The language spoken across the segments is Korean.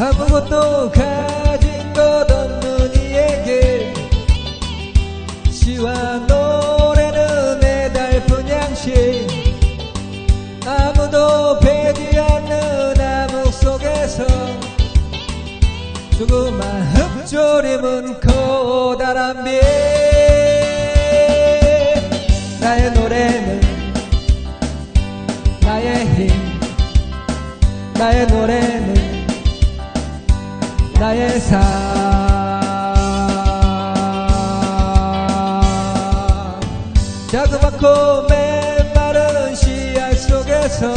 아무것도 가진 것 없는 이에게 시와 노래는 애달픈 양식 아무도 배지 않는 암흑 속에서 조그만 흡조림은 커다란 빛 나의 노래 나의 삶. 자그맣고 메마른 씨앗 속에서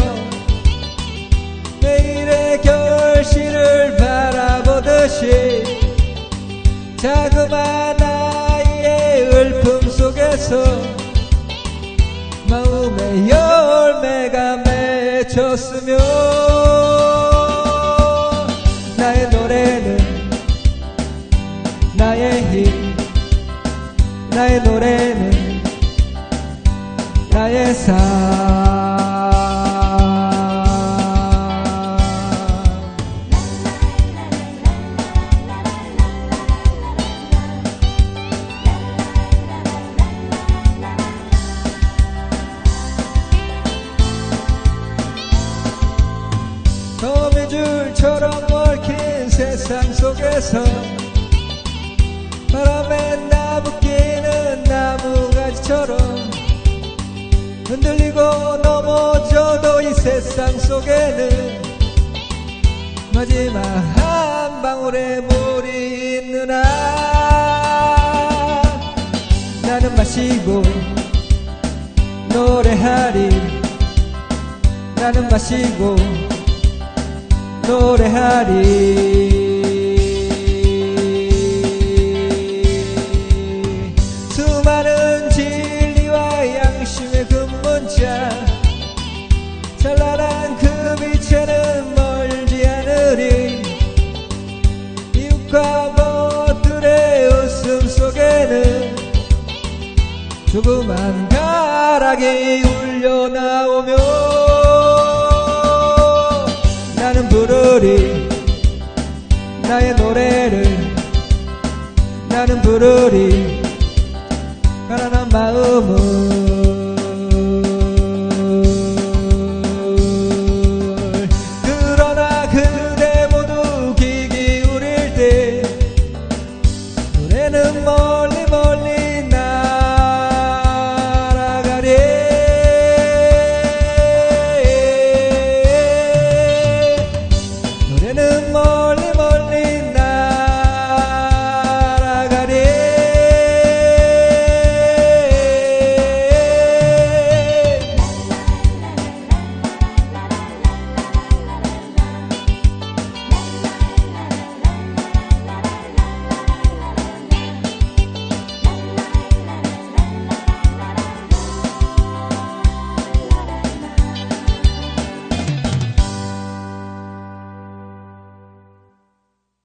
내일의 결실을 바라보듯이 자그마한 아이의 을품 속에서 마음의 열매가 맺혔으며 나의 나의 노래는 나의 삶. 거미줄처럼 얽힌 세상 속에서 바람에 속에는 마지막 한 방울의 물이 한 나는 마시고 노래하리. 나는 마시고 노래하리 조그만 가락이 울려 나오며 나는 부르리. 나의 노래를 나는 부르리. 가난한 마음을. 그러나 그대 모두 귀 기울일 때 노래는 멀리